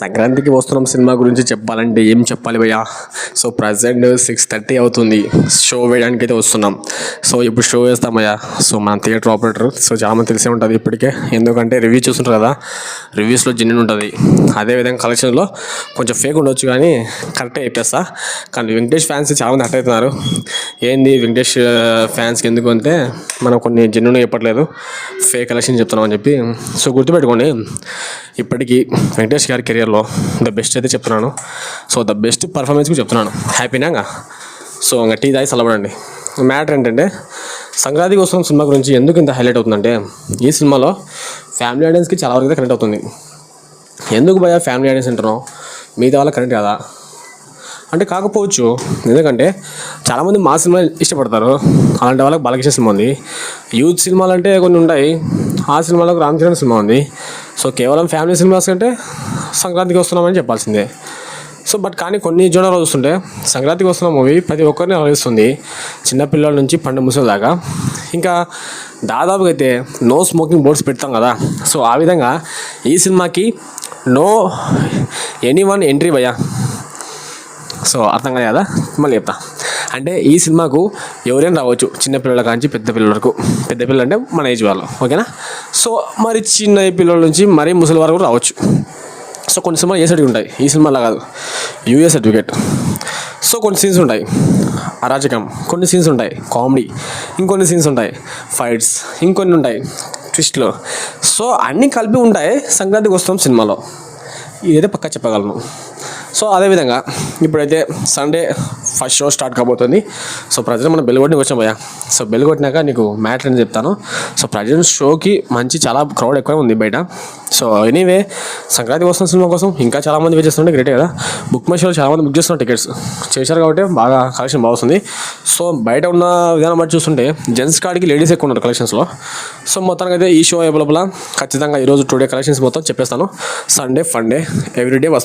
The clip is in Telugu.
సంక్రాంతికి వస్తున్నాం సినిమా గురించి చెప్పాలంటే ఏం చెప్పాలి భయ్యా? సో ప్రజెంట్ సిక్స్ థర్టీ అవుతుంది. షో వేయడానికి అయితే వస్తున్నాం. సో ఇప్పుడు షో వేస్తాం భయ్యా. సో మన థియేటర్ ఆపరేటర్ సో చాలామంది తెలిసే ఉంటుంది ఇప్పటికే. ఎందుకంటే రివ్యూ చూస్తుంటారు కదా రివ్యూస్లో జెన్యున్ ఉంటుంది. అదేవిధంగా కలెక్షన్లో కొంచెం ఫేక్ ఉండొచ్చు కానీ కరెక్టే చెప్పేస్తా. కానీ వెంకటేష్ ఫ్యాన్స్ చాలా మంది హట్ అవుతున్నారు. ఏంది వెంకటేష్ ఫ్యాన్స్కి ఎందుకు అంటే మనం కొన్ని జెన్యున్ చెప్పట్లేదు. ఫేక్ కలెక్షన్ చెప్తున్నాం అని చెప్పి. సో గుర్తుపెట్టుకోండి ఇప్పటికీ వెంకటేష్ గారి కెరియర్లో ద బెస్ట్ అయితే చెప్తున్నాను. సో ద బెస్ట్ పర్ఫార్మెన్స్ కూడా చెప్తున్నాను. హ్యాపీనా సో ఇంకా టీ తాగి చల్లబడండి మ్యాటర్ ఏంటంటే సంక్రాంతి కోసం సినిమా గురించి ఎందుకు ఇంత హైలైట్ అవుతుందంటే ఈ సినిమాలో ఫ్యామిలీ ఆడియన్స్కి చాలా వరకు అయితే కనెక్ట్ అవుతుంది. ఎందుకు భయ ఫ్యామిలీ ఆడియన్స్ అంటున్నావు? మిగతా వాళ్ళకి కనెక్ట్ కదా? అంటే కాకపోవచ్చు. ఎందుకంటే చాలామంది మా సినిమా ఇష్టపడతారు. అలాంటి వాళ్ళకి బాలకృష్ణ సినిమా ఉంది. యూత్ సినిమాలు అంటే కొన్ని ఉంటాయి. ఆ సినిమాలకు రామ్ చరణ్ సినిమా ఉంది. సో కేవలం ఫ్యామిలీ సినిమాస్ కంటే సంక్రాంతికి వస్తున్నామని చెప్పాల్సిందే. సో బట్ కానీ కొన్ని జోనర్లు చూస్తుంటే సంక్రాంతికి వస్తున్న మూవీ ప్రతి ఒక్కరిని ఆలోచిస్తుంది చిన్నపిల్లల నుంచి పండు ముసలి దాకా. ఇంకా దాదాపుగా అయితే నో స్మోకింగ్ బోర్డ్స్ పెడతాం కదా. సో ఆ విధంగా ఈ సినిమాకి నో ఎనీ వన్ ఎంట్రీ భయ్యా. సో అర్థం కాదు కదా మళ్ళీ చెప్తా. అంటే ఈ సినిమాకు ఎవరైనా రావచ్చు. చిన్నపిల్లల కాంచి పెద్ద పిల్లల వరకు. పెద్ద పిల్లలు అంటే మన ఏజ్ వాళ్ళు. ఓకేనా? సో మరి చిన్న పిల్లల నుంచి మరీ ముసలి వరకు రావచ్చు. సో కొన్ని సినిమాలు ఏ సర్టిఫికేట్ ఉంటాయి? ఈ సినిమాలో కాదు. UA certificate. సో కొన్ని సీన్స్ ఉంటాయి. అరాచకం కొన్ని సీన్స్ ఉంటాయి. కామెడీ. ఇంకొన్ని సీన్స్ ఉంటాయి. ఫైట్స్. ఇంకొన్ని ఉంటాయి. ట్విస్ట్లు. సో అన్నీ కలిపి ఉంటాయి సంక్రాంతికి వస్తాం సినిమాలో. ఇదైతే పక్కా చెప్పగలను. సో అదేవిధంగా ఇప్పుడైతే సండే ఫస్ట్ షో స్టార్ట్ కాబోతుంది. సో ప్రజలు మనం బెల్ వచ్చాం భయ్యా. సో బెల్ కొట్టినాక నీకు మ్యాటర్ అని చెప్తాను. సో ప్రజెంట్ షోకి మంచి చాలా క్రౌడ్ ఎక్కువ ఉంది బయట. సో ఎనీవే సంక్రాంతి వస్తున్న సినిమా కోసం ఇంకా చాలామంది వెయిట్ చేస్తుంటే గ్రేట్ కదా? బుక్ మై షోలో చాలామంది బుక్ చేస్తున్నారు టికెట్స్ చేశారు కాబట్టి బాగా కలెక్షన్ బాగుంది సో బయట ఉన్న విధానం బట్టి చూస్తుంటే జెంట్స్ కాడికి లేడీస్ ఎక్కువ ఉన్నారు కలెక్షన్స్లో సో మొత్తానికి అయితే ఈ షో అవైలబుల్ ఖచ్చితంగా ఈరోజు టుడే కలెక్షన్స్ మొత్తం చెప్పేస్తాను. సండే ఫండే ఎవ్రీడే వస్తుంది